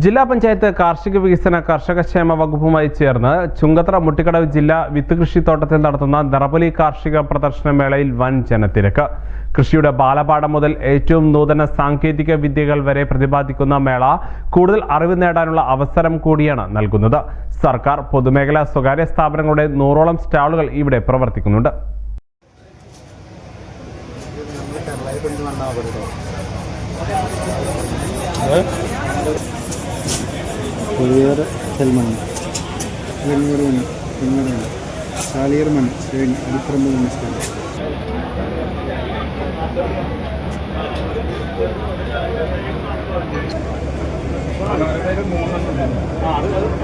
ജില്ലാ പഞ്ചായത്ത് കാർഷിക വികസന കർഷക ക്ഷേമ വകുപ്പുമായി ചേർന്ന് ചുങ്കത്ര മുട്ടിക്കടവ് ജില്ലാ വിത്ത് കൃഷിത്തോട്ടത്തിൽ നടത്തുന്ന നിറപൊലി കാർഷിക പ്രദർശന മേളയിൽ വൻ ജനത്തിരക്ക്. കൃഷിയുടെ ബാലപാഠം മുതൽ ഏറ്റവും നൂതന സാങ്കേതിക വിദ്യകൾ വരെ പ്രതിപാദിക്കുന്ന മേള കൂടുതൽ അറിവ് നേടാനുള്ള അവസരം കൂടിയാണ് നൽകുന്നത്. സർക്കാർ പൊതുമേഖലാ സ്വകാര്യ സ്ഥാപനങ്ങളുടെ നൂറോളം സ്റ്റാളുകൾ ഇവിടെ പ്രവർത്തിക്കുന്നുണ്ട്. കൊടിയേർ ചെൽമണ്ണ് വെണ്ണൂർ മണ്ണ് പിന്നൂർ മണ്ണ് ചാലിയർ മണ്ണ് ശ്രേണി അടിപ്പറമ്പ് മണ്ണ് ശ്രേണി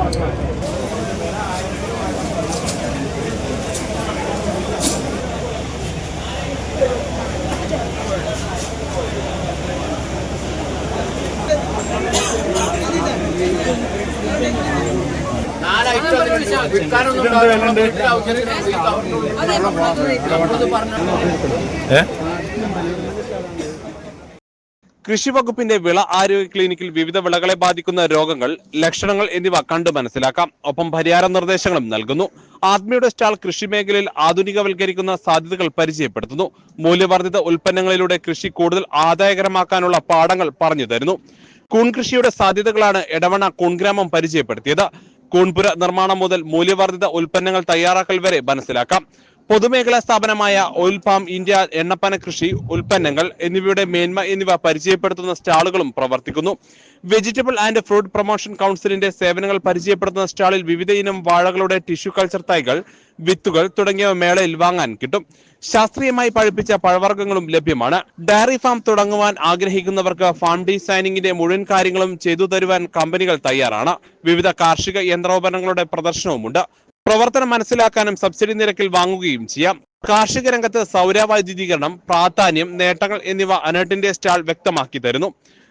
കൃഷി വകുപ്പിന്റെ വിള ആരോഗ്യ ക്ലിനിക്കിൽ വിവിധ വിളകളെ ബാധിക്കുന്ന രോഗങ്ങൾ ലക്ഷണങ്ങൾ എന്നിവ കണ്ടു മനസ്സിലാക്കാം. ഒപ്പം പരിഹാര നിർദ്ദേശങ്ങളും നൽകുന്നു. ആത്മീയുടെ സ്റ്റാൾ കൃഷി മേഖലയിൽ ആധുനികവൽക്കരിക്കുന്ന സാധ്യതകൾ പരിചയപ്പെടുത്തുന്നു. മൂല്യവർദ്ധിത ഉൽപ്പന്നങ്ങളിലൂടെ കൃഷി കൂടുതൽ ആദായകരമാക്കാനുള്ള പാഠങ്ങൾ പറഞ്ഞു തരുന്നു. കൂൺ കൃഷിയുടെ സാധ്യതകളാണ് എടവണ കൂൺഗ്രാമം പരിചയപ്പെടുത്തിയത്. കൂൺപുര നിർമ്മാണം മുതൽ മൂല്യവർദ്ധിത ഉൽപ്പന്നങ്ങൾ തയ്യാറാക്കൽ വരെ മനസ്സിലാക്കാം. പൊതുമേഖലാ സ്ഥാപനമായ ഓയിൽ പാം ഇന്ത്യ എണ്ണപ്പന കൃഷി ഉൽപ്പന്നങ്ങൾ എന്നിവയുടെ മേന്മ എന്നിവ പരിചയപ്പെടുത്തുന്ന സ്റ്റാളുകളും പ്രവർത്തിക്കുന്നു. വെജിറ്റബിൾ ആൻഡ് ഫ്രൂട്ട് പ്രൊമോഷൻ കൗൺസിലിന്റെ സേവനങ്ങൾ പരിചയപ്പെടുത്തുന്ന സ്റ്റാളിൽ വിവിധ ഇനം വാഴകളുടെ ടിഷ്യൂ കൾച്ചർ തൈകൾ വിത്തുകൾ തുടങ്ങിയവ മേളയിൽ വാങ്ങാൻ കിട്ടും. ശാസ്ത്രീയമായി പഴുപ്പിച്ച പഴവർഗങ്ങളും ലഭ്യമാണ്. ഡയറി ഫാം തുടങ്ങുവാൻ ആഗ്രഹിക്കുന്നവർക്ക് ഫാം ഡിസൈനിങ്ങിന്റെ മുഴുവൻ കാര്യങ്ങളും ചെയ്തു തരുവാൻ കമ്പനികൾ തയ്യാറാണ്. വിവിധ കാർഷിക യന്ത്രോപകരണങ്ങളുടെ പ്രദർശനവുമുണ്ട്. പ്രവർത്തനം മനസ്സിലാക്കാനും സബ്സിഡി നിരക്കിൽ വാങ്ങുകയും ചെയ്യാം. കാർഷിക രംഗത്ത് സൗരവൈദ്യുതീകരണം പ്രാധാന്യം നേട്ടങ്ങൾ എന്നിവ അനട്ടിന്റെ സ്റ്റാൾ വ്യക്തമാക്കി തരുന്നു.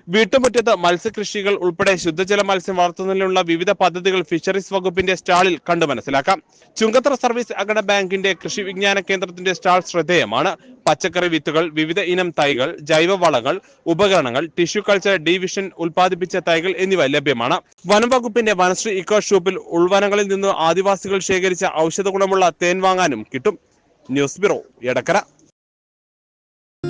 വീട്ടുമുറ്റത്ത് മത്സ്യകൃഷികൾ ഉൾപ്പെടെ ശുദ്ധജല മത്സ്യം വളർത്തുന്നതിനുള്ള വിവിധ പദ്ധതികൾ ഫിഷറീസ് വകുപ്പിന്റെ സ്റ്റാളിൽ കണ്ടു മനസ്സിലാക്കാം. ചുങ്കത്തറ സർവീസ് അഗഡ ബാങ്കിന്റെ കൃഷി വിജ്ഞാന കേന്ദ്രത്തിന്റെ സ്റ്റാൾ ശ്രദ്ധേയമാണ്. പച്ചക്കറി വിത്തുകൾ വിവിധ ഇനം തൈകൾ ജൈവവളങ്ങൾ ഉപകരണങ്ങൾ ടിഷ്യൂ കൾച്ചർ ഡിവിഷൻ ഉൽപ്പാദിപ്പിച്ച തൈകൾ എന്നിവ ലഭ്യമാണ്. വനം വകുപ്പിന്റെ വനശ്രീ ഇക്കോ ഷോപ്പിൽ ഉൾവനങ്ങളിൽ നിന്ന് ആദിവാസികൾ ശേഖരിച്ച ഔഷധ ഗുണമുള്ള തേൻ വാങ്ങാനും കിട്ടും. News bureau Edakkara.